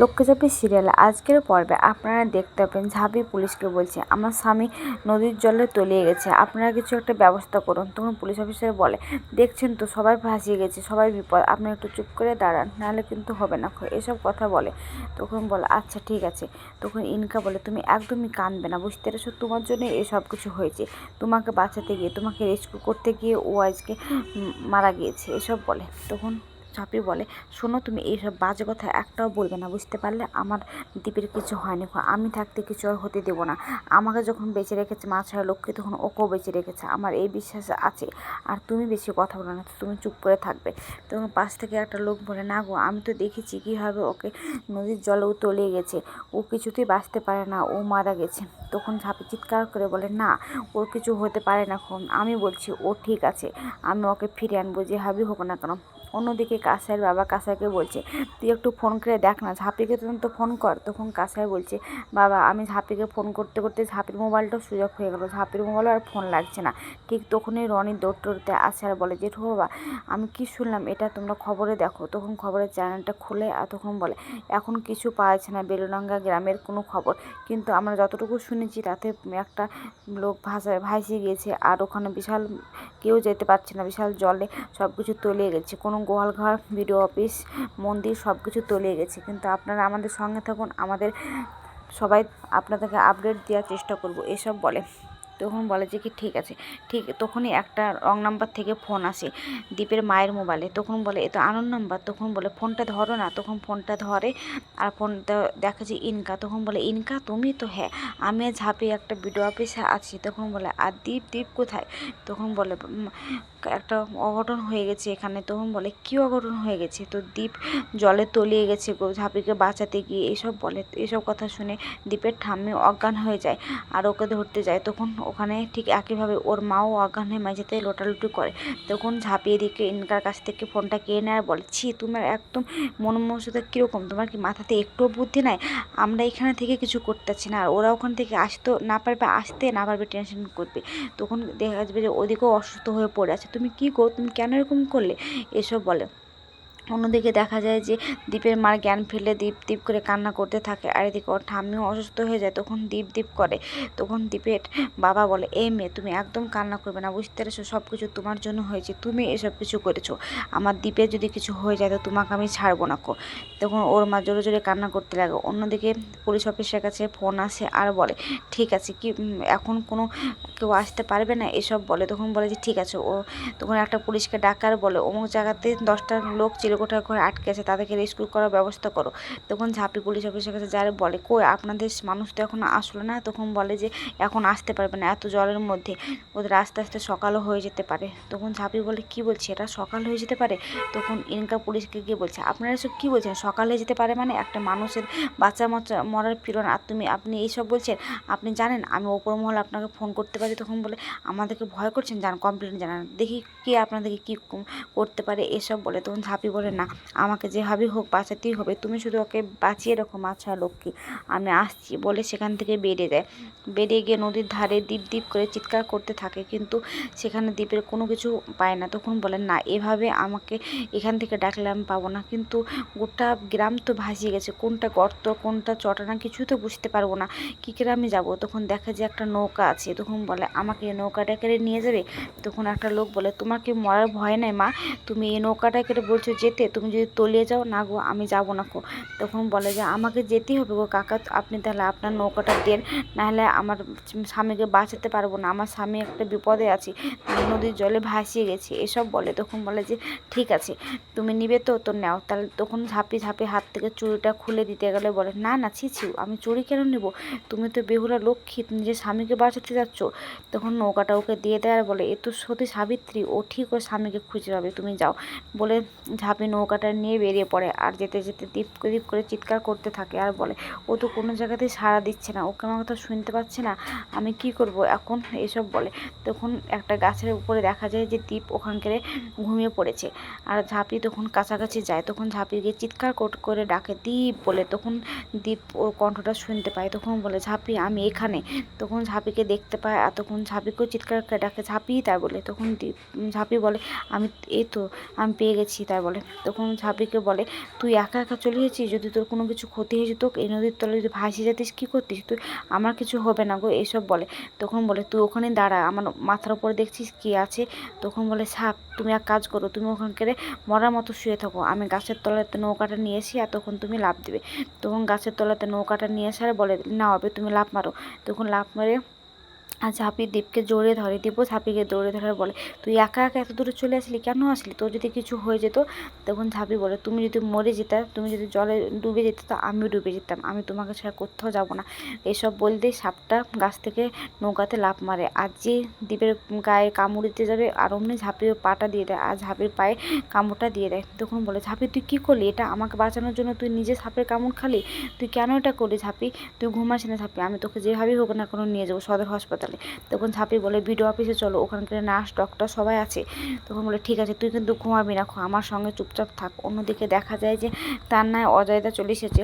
লক্ষ্মীচাপি সিরিয়ালে আজকের পর্বে আপনারা দেখতে পাবেন, ঝাঁপি পুলিশকে বলছে, আমার স্বামী নদীর জলে তলিয়ে গেছে, আপনারা কিছু একটা ব্যবস্থা করুন। তখন পুলিশ অফিসার বলে, দেখছেন তো, সবাই ভাসিয়ে গেছে, সবাই বিপদ, আপনি একটু চুপ করে দাঁড়ান, নাহলে কিন্তু হবে না। এসব কথা বলে, তখন বলে আচ্ছা ঠিক আছে। তখন ইনকা বলে, তুমি একদমই কাঁদবে না, বুঝতে পেরেছ? তোমার জন্য এসব কিছু হয়েছে। তোমাকে বাঁচাতে গিয়ে, তোমাকে রেস্কিউ করতে গিয়ে ও আজকে মারা গিয়েছে। এসব বলে, তখন ঝাঁপি বলে, শোনো, তুমি এইসব বাজে কথা একটাও বলবে না, বুঝতে পারলে? আমার দ্বীপের কিছু হয়নি আমি থাকতে কিছু আর হতে দেবো না। আমাকে যখন বেঁচে রেখেছে, মা ছাড়া লক্ষ্মী, তখন ওকেও বেঁচে রেখেছে। আমার এই বিশ্বাস আছে। আর তুমি বেশি কথা বলো না তুমি চুপ করে থাকবে। তখন পাশ থেকে একটা লোক বলে, না গো, আমি তো দেখেছি কীভাবে ওকে নদীর জলেও তলিয়ে গেছে। ও কিছুতেই বাঁচতে পারে না, ও মারা গেছে। তখন ঝাঁপি চিৎকার করে বলে, না, ওর কিছু হতে পারে না আমি বলছি, ও ঠিক আছে। আমি ওকে ফিরে আনব যে হাবি হোক না কেন। অন্যদিকে কাসাইয়ের বাবা কাসাইকে বলছে, তুই একটু ফোন করে দেখ না, ঝাঁপিকে তখন তো ফোন কর। তখন কাসাই বলছে, বাবা, আমি ঝাঁপিকে ফোন করতে করতে ঝাঁপির মোবাইলটাও সুযোগ হয়ে গেলো। ঝাঁপির মোবাইলও আর ফোন লাগছে না। ঠিক তখনই রনি দৌড় দৌড়তে আসে আর বলে, জেঠু বাবা, আমি কি শুনলাম? এটা তোমরা খবরে দেখো। তখন খবরের চ্যানেলটা খুলে আর তখন বলে, এখন কিছু পাওয়া না, বেলুডাঙ্গা গ্রামের কোনো খবর। কিন্তু আমরা যতটুকু শুনেছি, তাতে একটা লোক ভাসা, ভাসিয়ে গিয়েছে। আর ওখানে বিশাল কেউ যেতে পারছে না, বিশাল জলে সব কিছু তলিয়ে গেছে। কোনো গোয়ালঘর বিডিও অফিস মন্দির সব কিছু তলিয়ে গেছে। কিন্তু আপনারা আমাদের সঙ্গে থাকুন আমাদের সবাই আপনাদেরকে আপডেট দেওয়ার চেষ্টা করব এসব বলে। তখন বলে যে কি ঠিক আছে। ঠিক তখনই একটা রং নাম্বার থেকে ফোন আসে দীপের মায়ের মোবাইলে তখন বলে এ তো আনন্দ নাম্বার তখন বলে ফোনটা ধরো না। তখন ফোনটা ধরে আর ফোনটা দেখা যে ইনকা। তখন বলে ইনকা তুমি তো হ্যাঁ আমি ঝাঁপে একটা ভিডিও অফিসে আছি। তখন বলে আর দীপ দীপ কোথায়? তখন বলে "উম, একটা অঘটন হয়ে গেছে এখানে। তখন বলে, কী অঘটন হয়ে গেছে? তো দীপ জলে তলিয়ে গেছে ঝাঁপিকে বাঁচাতে গিয়ে। এসব বলে, এসব কথা শুনে দীপের ঠাম্মি অজ্ঞান হয়ে যায় আর ওকে ধরতে যায়। তখন ওখানে ঠিক একইভাবে ওর মাও অজ্ঞান হয়ে মেঝেতে লোটালুটি করে। তখন ঝাঁপিয়ে দিকে ইনকার কাছ থেকে ফোনটা কেড়ে নেয় আর বলে, ছি, তোমার একদম মন মনসুতা কীরকম? তোমার কি মাথাতে একটুও বুদ্ধি নাই? আমরা এখানে থেকে কিছু করতেছি না। আর ওরা ওখান থেকে আসতে না পারবে, আসতে না পারবে, টেনশন করবে। তখন দেখা যাবে যে ওদিকেও অসুস্থ হয়ে পড়ে আছে। তুমি কি গো তুমি কেন এরকম করলে? এসব বলে। অন্যদিকে দেখা যায় যে দীপের মার জ্ঞান ফিরলে দীপ দীপ করে কান্না করতে থাকে আর এদিকে ওর ঠাম্মিও অসুস্থ হয়ে যায়, তখন দীপ দীপ করে। তখন দীপের বাবা বলে, এই মেয়ে, তুমি একদম কান্না করবে না, বুঝতে পেরেছ? সব কিছু তোমার জন্য হয়েছে, তুমি এসব কিছু করেছ। আমার দ্বীপের যদি কিছু হয়ে যায়, তো তোমাকে আমি ছাড়বো না কো। তখন ওর মা জোরে জোরে কান্না করতে লাগে। অন্যদিকে পুলিশ অফিসের কাছে ফোন আসে আর বলে, ঠিক আছে, কি এখন কোনো কেউ আসতে পারবে না? এসব বলে। তখন বলে যে, ঠিক আছে। ও, তখন একটা পুলিশকে ডাকার বলে, অমুক জায়গাতে দশটা লোক চিলেকোঠার ঘরে আটকে আছে, তাদেরকে রেস্কিউ করার ব্যবস্থা করো। তখন ঝাঁপি পুলিশ অফিসের কাছে যারা বলে, কই, আপনাদের মানুষ তো এখন আসলো না? তখন বলে যে, এখন আসতে পারবে না, এত জলের মধ্যে। ওদের আস্তে আস্তে সকালও হয়ে যেতে পারে। তখন ঝাঁপি বলে, কি বলছে, এটা সকাল হয়ে যেতে পারে? তখন ইনকা পুলিশকে গিয়ে বলছে, আপনারা এসব কী বলছেন? সকাল হয়ে যেতে পারে মানে? একটা মানুষের বাচ্চা মচা মরার ফিরন আর তুমি, আপনি এইসব বলছেন? আপনি জানেন, আমি ওপর মহল আপনাকে ফোন করতে পারি? তখন বলে, আমাদেরকে ভয় করছেন? জান কমপ্লেন জানান। দেখি কে আপনাদেরকে কী করতে পারে? এসব বলে, তখন ঝাঁপি বলে না। আমাকে যেভাবেই হোক বাঁচাতেই হবে। তুমি শুধু ওকে বাঁচিয়ে রাখো মাছা লক্ষ্মী আমি আসছি বলে সেখান থেকে বেরিয়ে যায়। বেরিয়ে গিয়ে নদীর ধারে দ্বীপ দ্বীপ করে চিৎকার করতে থাকে কিন্তু সেখানে দ্বীপের কোনো কিছু পায় না। তখন বলেন না, এভাবে আমাকে এখান থেকে ডাকলে আমি পাবো না। কিন্তু গোটা গ্রাম তো ভাসিয়ে গেছে। কোনটা গর্ত, কোনটা চটানা কিছু তো বুঝতে পারব না। কী করে আমি যাব? তখন দেখা যায় একটা নৌকা আছে। তখন বলে, আমাকে এই নৌকাটা কেড়ে নিয়ে যাবে? তখন একটা লোক বলে, তোমার কি মরার ভয় নাই মা? তুমি এই নৌকাটা কেটে বলছো যেতে তুমি যদি তলিয়ে যাও, না গো, আমি যাব না গো। তখন বলে যে, আমাকে যেতেই হবে গো কাকা, আপনি তাহলে আপনার নৌকাটা দেন, নাহলে আমার স্বামীকে বাঁচাতে পারব না, আমার স্বামী একটা বিপদে আছে নদীর জলে ভাসিয়ে গেছে। এসব বলে, তখন বলে যে, ঠিক আছে, তুমি নিবে তো তো নাও। তাহলে তখন ঝাঁপি ঝাঁপি হাত থেকে চুড়িটা খুলে দিতে গেলে বলে, না না, ছি ছি, আমি চুরি কেন নেব? তুমি তো বেহুলা লক্ষ্মী নিজের স্বামীকে বাঁচাতে যাচ্ছ। তখন নৌকাটা ওকে দিয়ে দেয় আর বলে, এ তো সতী সাবিত্রী, ও ঠিক ওর স্বামীকে খুঁজে পাবে, তুমি যাও। বলে ঝাঁপি নৌকাটা নিয়ে বেরিয়ে পড়ে আর যেতে যেতে দীপ দীপ করে চিৎকার করতে থাকে আর বলে, ও তো কোনো জায়গাতেই সাড়া দিচ্ছে না, ওকে আমার কথা শুনতে পাচ্ছে না, আমি কি করব? এখন এসব বলে। তখন একটা গাছের উপরে দেখা যায় যে দীপ ওখানকার ঘুমিয়ে পড়েছে আর ঝাঁপি তখন কাছাকাছি যায়। তখন ঝাঁপি গিয়ে চিৎকার কর- করে ডাকে, দীপ বলে। তখন দীপ ওর কণ্ঠটা শুনতে পায়। তখন বলে, ঝাঁপি, আমি এখানে। তখন ঝাঁপিকে দেখতে পায় আর তখন ঝাঁপিকেও চিৎকার করে ডাকে, ঝাঁপি, তাই বলে। তখন দীপ, ঝাঁপি বলে, আমি, এই তো, আমি পেয়ে গেছি, তাই বলে। তখন ঝাঁপিকে বলে, তুই একা একা চলে গেছিস? যদি তোর কোনো কিছু ক্ষতি হয়েছে যেত, এই নদীর তলে যদি ভাসি যেতিস, কী করতিস? তুই আমার কিছু হবে না গো। এইসব বলে। তখন বলে, তুই ওখানে দাঁড়া, আমার মাথার উপরে দেখছিস কি আছে? তখন বলে, সাপ, তুমি এক কাজ করো, তুমি ওখানকারে মরার মতো শুয়ে থাকো। আমি গাছের তলাতে নৌকাটা নিয়ে এসি, আর তখন তুমি লাভ দেবে। তখন গাছের তলাতে নৌকাটা নিয়ে এসে আর বলে, না হবে, তুমি লাভ মারো। তখন লাভ মেরে ঝাঁপি দীপকে জোরে ধরে, দীপও ঝাঁপিকে দৌড়ে ধরে বলে, তুই একা একা এত দূরে চলে আসলি? কেন আসলি? তোর যদি কিছু হয়ে যেত? তখন ঝাঁপি বলে, তুমি যদি মরে যেতে, তুমি যদি জলে ডুবে যেতে, তো আমিও ডুবে যেতাম। আমি তোমাকে ছাড়া কোথাও যাব না। এসব বলতেই সাপটা গাছ থেকে নৌকাতে লাফ মারে। আর যে দ্বীপের গায়ে কামড় দিতে যাবে, আর অমনি ঝাঁপির পাটা দিয়ে দেয়, আর ঝাঁপির পায়ে কামড়টা দিয়ে দেয়। তখন বলে, ঝাঁপি, তুই কী করলি? এটা আমাকে বাঁচানোর জন্য তুই নিজে সাপের কামড় খালি? তুই কেন এটা করলি ঝাঁপি? তুই ঘুমাস না ঝাঁপি। আমি তোকে যেভাবেই হোক না কোনো নিয়ে যাব, সদর হাসপাতালে। তখন ঝাঁপি বলে বিডিও অফিসে চলো ওখানকার নার্স ডক্টর সবাই আছে। তখন বলে, ঠিক আছে, তুই কিন্তু ঘুমাবি না, আমার সঙ্গে চুপচাপ থাক। অন্যদিকে দেখা যায় যে তার নায় অজয়দা চলে এসেছে।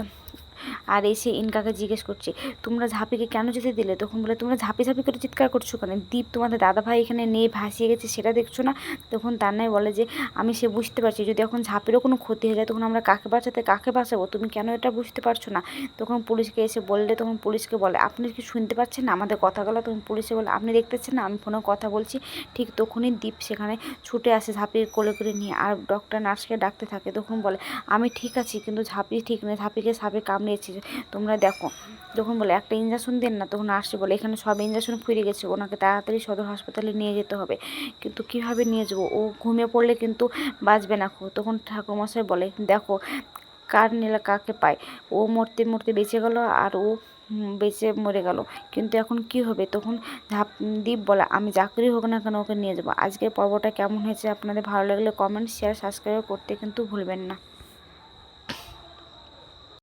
আর এসে ইনকাকে জিজ্ঞেস করছে, তোমরা ঝাঁপিকে কেন যেতে দিলে? তখন বলে, তোমরা ঝাঁপি ঝাঁপি করে চিৎকার করছ কেন? দীপ তোমাদের দাদা ভাই এখানে নেই, ভাসিয়ে গেছে, সেটা দেখছ না? তখন তার নয় বলে যে, আমি সে বুঝতে পারছি, যদি এখন ঝাঁপেরও কোনো ক্ষতি হয়ে যায়, তখন আমরা কাকে বাঁচাতে, কাকে বাঁচাবো? তুমি কেন এটা বুঝতে পারছ না? তখন পুলিশকে এসে বললে, তখন পুলিশকে বলে, আপনি কি শুনতে পাচ্ছেন না আমাদের কথাগুলো? তখন পুলিশে বলে, আপনি দেখতেছেন না, আমি ফোনে কথা বলছি। ঠিক তখনই দীপ সেখানে ছুটে আসে ঝাঁপির কোলে করে নিয়ে, আর ডক্টর নার্সকে ডাকতে থাকে। তখন বলে, আমি ঠিক আছি, কিন্তু ঝাঁপি ঠিক নেই, ঝাঁপিকে সাপে কামড়িয়েছে তোমরা দেখো, যখন বলে একটা ইঞ্জেকশন দেন না, তখন আসছে বলে, এখানে সব ইঞ্জেকশন ফিরে গেছে, ওনাকে তাড়াতাড়ি সদর হাসপাতালে নিয়ে যেতে হবে। কিন্তু কীভাবে নিয়ে যাব? ও ঘুমিয়ে পড়লে কিন্তু বাঁচবে না তখন ঠাকুরমশাই বলে, দেখো, কার নিলে কাকে পায়? ও মরতে মরতে বেঁচে গেল আর ও বেঁচে মরে গেল। কিন্তু এখন কি হবে? তখন দীপ বলে, আমি চাকরি হোক না কেন ওকে নিয়ে যাব। আজকের পর্বটা কেমন হয়েছে? আপনাদের ভালো লাগলে কমেন্ট শেয়ার সাবস্ক্রাইব করতে কিন্তু ভুলবেন না।